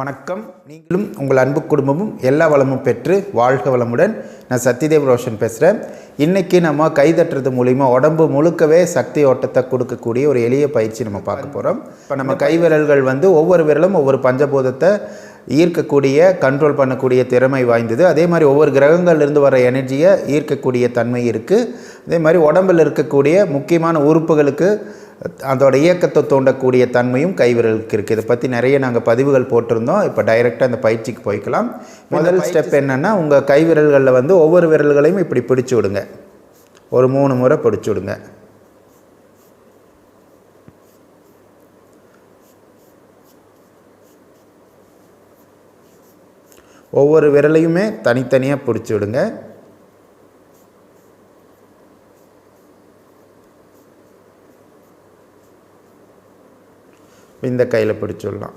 வணக்கம். நீங்களும் உங்கள் அன்பு குடும்பமும் எல்லா வளமும் பெற்று வாழ்க வளமுடன். நான் சத்யதேவ் ரோஷன் பேசுகிறேன் இன்றைக்கி நம்ம கைதட்டுறது மூலிமா உடம்பு முழுக்கவே சக்தி ஓட்டத்தை கொடுக்கக்கூடிய ஒரு எளிய பயிற்சி நம்ம பார்க்க போகிறோம் இப்போ நம்ம கை விரல்கள் வந்து ஒவ்வொரு விரலும் ஒவ்வொரு பஞ்சபூதத்தை ஈர்க்கக்கூடிய கண்ட்ரோல் பண்ணக்கூடிய திறமை வாய்ந்தது. அதே மாதிரி ஒவ்வொரு கிரகங்கள்லேருந்து வர எனர்ஜியை ஈர்க்கக்கூடிய தன்மை இருக்குது அதே மாதிரி உடம்பில் இருக்கக்கூடிய முக்கியமான உறுப்புகளுக்கு அதோட இயக்கத்தை தூண்டக்கூடிய தன்மையும் கைவிரலுக்கு இருக்குது இதை பற்றி நிறைய நாங்கள் பதிவுகள் போட்டிருந்தோம். இப்போ டைரெக்டாக அந்த பயிற்சிக்கு போய்க்கலாம். முதல் ஸ்டெப் என்னென்னா உங்கள் கைவிரல்களில் வந்து ஒவ்வொரு விரல்களையும் இப்படி பிடிச்சு விடுங்க. ஒரு மூணு முறை பிடிச்சு விடுங்க. ஒவ்வொரு விரலையுமே தனித்தனியாக பிடிச்சி விடுங்க. இந்த கையில் பிடிச்சிடலாம்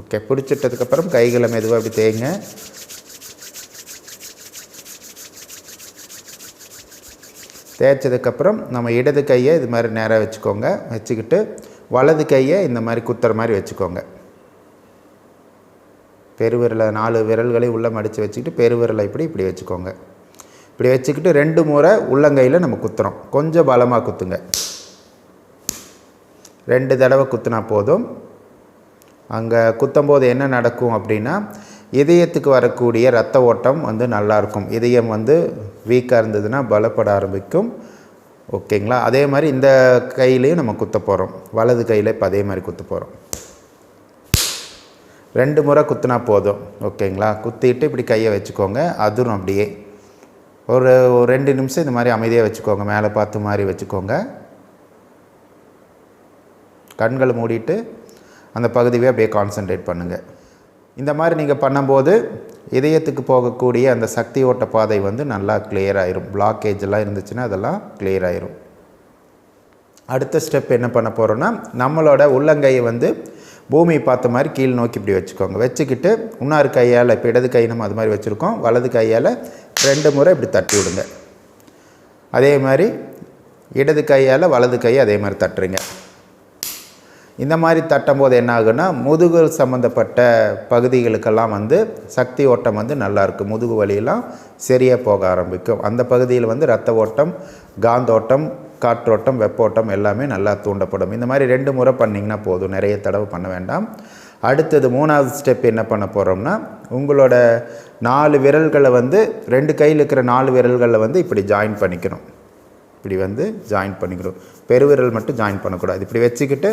ஓகே பிடிச்சிட்டதுக்கப்புறம் கைகளை மெதுவாக அப்படி தேய்ங்க. தேய்ச்சதுக்கப்புறம் நம்ம இடது கையை இது மாதிரி நேராக வச்சுக்கோங்க. வச்சுக்கிட்டு வலது கையை இந்த மாதிரி குத்துற மாதிரி வச்சுக்கோங்க. பெருவிரலை நாலு விரல்களை உள்ளே மடித்து வச்சுக்கிட்டு பெருவிரலை இப்படி இப்படி வச்சுக்கோங்க. இப்படி வச்சுக்கிட்டு ரெண்டு முறை உள்ளங்கையில் நம்ம குத்துறோம். கொஞ்சம் பலமாக குத்துங்க. ரெண்டு தடவை குத்துனா போதும். அங்கே குத்தும்போது என்ன நடக்கும் அப்படின்னா இதயத்துக்கு வரக்கூடிய ரத்த ஓட்டம் வந்து நல்லாயிருக்கும். இதயம் வந்து வீக்காக இருந்ததுன்னா பலப்பட ஆரம்பிக்கும். ஓகேங்களா? அதே மாதிரி இந்த கையிலையும் நம்ம குத்த போகிறோம் வலது கையில் இப்போ அதே மாதிரி குத்த போகிறோம் ரெண்டு முறை குத்துனா போதும். ஓகேங்களா? குத்திட்டு இப்படி கையை வச்சுக்கோங்க. அதுவும் அப்படியே. ஒரு ஒரு ரெண்டு நிமிஷம் இந்த மாதிரி அமைதியாக வச்சுக்கோங்க. மேலே பார்த்து மாதிரி வச்சுக்கோங்க. கண்களை மூடிட்டு அந்த பகுதியை அப்படியே கான்சென்ட்ரேட் பண்ணுங்கள் இந்த மாதிரி நீங்கள் பண்ணும்போது இதயத்துக்கு போகக்கூடிய அந்த சக்தி ஓட்ட பாதை வந்து நல்லா கிளியர் ஆயிரும். பிளாக்கேஜெல்லாம் இருந்துச்சுன்னா அதெல்லாம் கிளியர் ஆயிரும். அடுத்த ஸ்டெப் என்ன பண்ண போகிறோன்னா நம்மளோட உள்ளங்கையை வந்து பூமியை பார்த்த மாதிரி கீழ் நோக்கி இப்படி வச்சுக்கோங்க. வச்சுக்கிட்டு இன்னொரு கையால் இப்போ இடது கை நம்ம அது மாதிரி வச்சுருக்கோம். வலது கையால் ரெண்டு முறை இப்படி தட்டி விடுங்க. அதே மாதிரி இடது கையால் வலது கையை அதே மாதிரி தட்டுறீங்க. இந்த மாதிரி தட்டும்போது என்ன ஆகுன்னா முதுகு சம்மந்தப்பட்ட பகுதிகளுக்கெல்லாம் வந்து சக்தி ஓட்டம் வந்து நல்லாயிருக்கும் முதுகு வலியெல்லாம் சரியாக போக ஆரம்பிக்கும். அந்த பகுதியில் வந்து ரத்த ஓட்டம் காந்தோட்டம் காற்றோட்டம் வெப்போட்டம் எல்லாமே நல்லா தூண்டப்படும். இந்த மாதிரி ரெண்டு முறை பண்ணிங்கன்னா போதும். நிறைய தடவை பண்ண வேண்டாம். அடுத்தது மூணாவது ஸ்டெப் என்ன பண்ண போகிறோம்னா உங்களோட நாலு விரல்களை வந்து ரெண்டு கையில் இருக்கிற நாலு விரல்களில் வந்து இப்படி ஜாயின் பண்ணிக்கணும். இப்படி வந்து ஜாயின் பண்ணிக்கணும். பெருவிரல் மட்டும் ஜாயின் பண்ணக்கூடாது. இப்படி வச்சுக்கிட்டு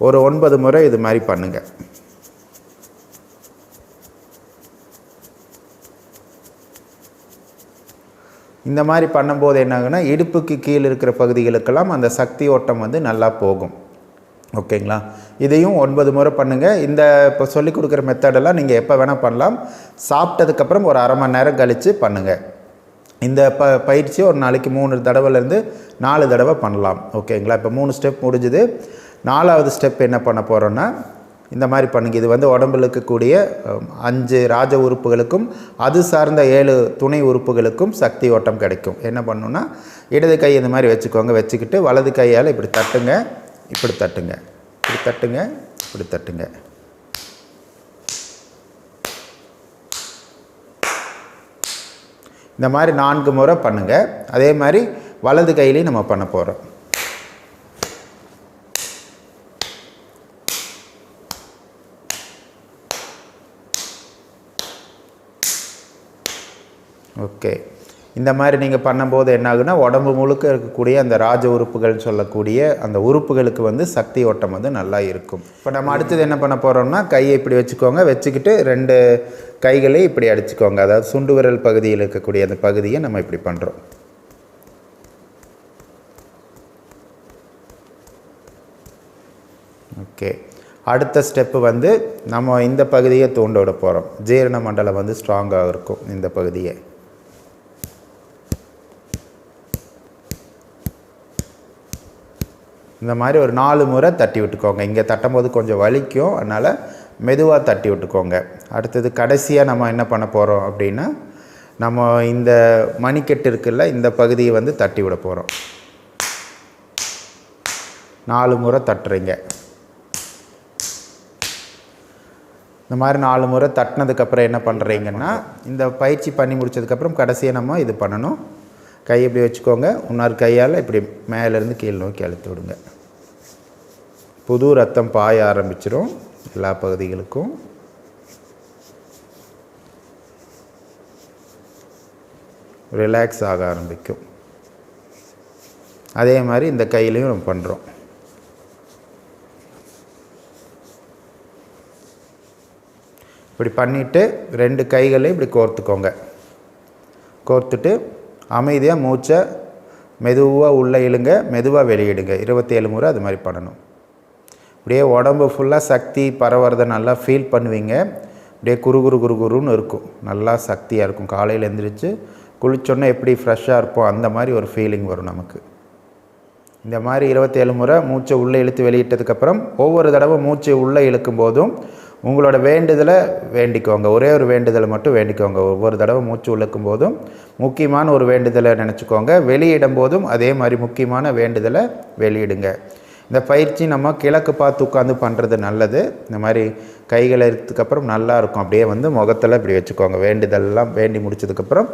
ஒரு ஒன்பது முறை இது மாதிரி பண்ணுங்கள் இந்த மாதிரி பண்ணும்போது என்னாகுன்னா இடுப்புக்கு கீழே இருக்கிற பகுதிகளுக்கெல்லாம் அந்த சக்தி ஓட்டம் வந்து நல்லா போகும். ஓகேங்களா? இதையும் ஒன்பது முறை பண்ணுங்கள் இந்த இப்போ சொல்லிக் கொடுக்குற மெத்தடெல்லாம் நீங்கள் எப்போ வேணால் பண்ணலாம். சாப்பிட்டதுக்கப்புறம் ஒரு அரை மணி நேரம் கழித்து பண்ணுங்கள் இந்த ப பயிற்சியை ஒரு நாளைக்கு மூணு தடவைலேருந்து நாலு தடவை பண்ணலாம். ஓகேங்களா? இப்போ மூணு ஸ்டெப் முடிஞ்சுது. நாலாவது ஸ்டெப் என்ன பண்ண போகிறோன்னா இந்த மாதிரி பண்ணுங்க. இது வந்து உடம்பில் இருக்கக்கூடிய அஞ்சு ராஜ உறுப்புகளுக்கும் அது சார்ந்த ஏழு துணை உறுப்புகளுக்கும் சக்தி ஓட்டம் கிடைக்கும். என்ன பண்ணுன்னா இடது கை இந்த மாதிரி வச்சுக்கோங்க. வச்சுக்கிட்டு வலது கையால் இப்படி தட்டுங்க இப்படி தட்டுங்க. இப்படி தட்டுங்க இப்படி தட்டுங்க. இந்த மாதிரி நான்கு முறை பண்ணுங்கள் அதே மாதிரி வலது கையிலையும் நம்ம பண்ண போகிறோம் ஓகே. இந்த மாதிரி நீங்கள் பண்ணும்போது என்ன ஆகுனா உடம்பு முழுக்க இருக்கக்கூடிய அந்த ராஜ உறுப்புகள்னு சொல்லக்கூடிய அந்த உறுப்புகளுக்கு வந்து சக்தி ஓட்டம் வந்து நல்லா இருக்கும். இப்போ நம்ம அடுத்தது என்ன பண்ண போகிறோம்னா கையை இப்படி வச்சுக்கோங்க. வச்சுக்கிட்டு ரெண்டு கைகளையும் இப்படி அடிச்சுக்கோங்க. அதாவது சுண்டு விரல் பகுதியில் இருக்கக்கூடிய அந்த பகுதியை நம்ம இப்படி பண்ணுறோம் ஓகே. அடுத்த ஸ்டெப்பு வந்து நம்ம இந்த பகுதியை தூண்ட விட போகிறோம் ஜீரண மண்டலம் வந்து ஸ்ட்ராங்காக இருக்கும் இந்த பகுதியை. இந்த மாதிரி ஒரு நாலு முறை தட்டி விட்டுக்கோங்க. இங்கே தட்டும்போது கொஞ்சம் வலிக்கும். அதனால் மெதுவாக தட்டி விட்டுக்கோங்க. அடுத்தது கடைசியாக நம்ம என்ன பண்ண போகிறோம் அப்படின்னா நம்ம இந்த மணிக்கட்டு இருக்குல்ல இந்த பகுதியை வந்து தட்டி விட போகிறோம் நாலு முறை தட்டுறீங்க. இந்த மாதிரி நாலு முறை தட்டினதுக்கப்புறம் என்ன பண்ணுறீங்கன்னா இந்த பயிற்சி பண்ணி முடித்ததுக்கப்புறம் கடைசியாக நம்ம இது பண்ணணும். கை இப்படி வச்சுக்கோங்க. இன்னொரு கையால் இப்படி மேலேருந்து கீழ் நோக்கி அழுத்து விடுங்க. புது ரத்தம் பாய ஆரம்பிச்சிடும் எல்லா பகுதிகளுக்கும். ரிலாக்ஸ் ஆக ஆரம்பிக்கும். அதே மாதிரி இந்த கையிலையும் நம்ம பண்ணுறோம் இப்படி பண்ணிவிட்டு ரெண்டு கைகளையும் இப்படி கோர்த்துக்கோங்க. கோர்த்துட்டு அமைதியாக மூச்சை மெதுவாக உள்ளே இழுங்க மெதுவாக வெளியிடுங்க. இருபத்தேழு முறை அது மாதிரி பண்ணணும். அப்படியே உடம்பு ஃபுல்லாக சக்தி பரவுறதை நல்லா ஃபீல் பண்ணுவீங்க. அப்படியே குரு குரு குரு குருன்னு இருக்கும். நல்லா சக்தியாக இருக்கும். காலையில் எழுந்திரிச்சு குளிச்சோன்னே எப்படி ஃப்ரெஷ்ஷாக இருப்போம் அந்த மாதிரி ஒரு ஃபீலிங் வரும் நமக்கு. இந்த மாதிரி இருபத்தேழு முறை மூச்சை உள்ளே இழுத்து வெளியிட்டதுக்கப்புறம் ஒவ்வொரு தடவை மூச்சை உள்ளே இழுக்கும் போதும் உங்களோட வேண்டுதலை வேண்டிக்கோங்க. ஒரே ஒரு வேண்டுதலை மட்டும் வேண்டிக்கோங்க. ஒவ்வொரு தடவை மூச்சு இழுக்கும் போதும் முக்கியமான ஒரு வேண்டுதலை நினச்சிக்கோங்க. வெளியிடும் போதும் அதே மாதிரி முக்கியமான வேண்டுதலை வெளியிடுங்க. இந்த பயிற்சி நம்ம கிழக்கு பார்த்து உட்காந்து பண்ணுறது நல்லது. இந்த மாதிரி கைகள் எடுத்ததுக்கப்புறம் நல்லாயிருக்கும் அப்படியே வந்து முகத்தில் இப்படி வச்சுக்கோங்க. வேண்டுதல்லாம் வேண்டி முடிச்சதுக்கப்புறம்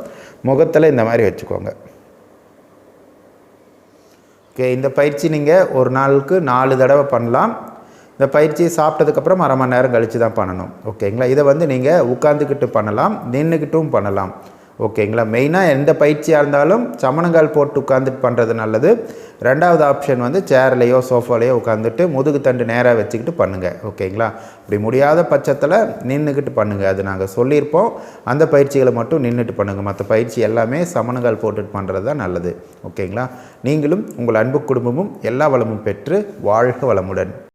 முகத்தில் இந்த மாதிரி வச்சுக்கோங்க. ஓகே இந்த பயிற்சி நீங்கள் ஒரு நாளுக்கு நாலு தடவை பண்ணலாம். இந்த பயிற்சியை சாப்பிட்டதுக்கப்புறம் அரை மணி நேரம் கழித்து தான் பண்ணணும். ஓகேங்களா? இதை வந்து நீங்கள் உட்காந்துக்கிட்டு பண்ணலாம் நின்றுக்கிட்டும் பண்ணலாம். ஓகேங்களா? மெயினாக எந்த பயிற்சியாக இருந்தாலும் சமணங்கால் போட்டு உட்காந்துட்டு பண்ணுறது நல்லது. ரெண்டாவது ஆப்ஷன் வந்து சேர்லேயோ சோஃபாலேயோ உட்காந்துட்டு முதுகு தண்டு நேராக வச்சுக்கிட்டு பண்ணுங்கள் ஓகேங்களா? இப்படி முடியாத பட்சத்தில் நின்றுக்கிட்டு பண்ணுங்கள் அது நாங்கள் சொல்லியிருப்போம். அந்த பயிற்சிகளை மட்டும் நின்றுட்டு பண்ணுங்கள் மற்ற பயிற்சி எல்லாமே சமணங்கால் போட்டுட்டு பண்ணுறது தான் நல்லது. ஓகேங்களா? நீங்களும் உங்கள் அன்பு குடும்பமும் எல்லா வளமும் பெற்று வாழ்க வளமுடன்.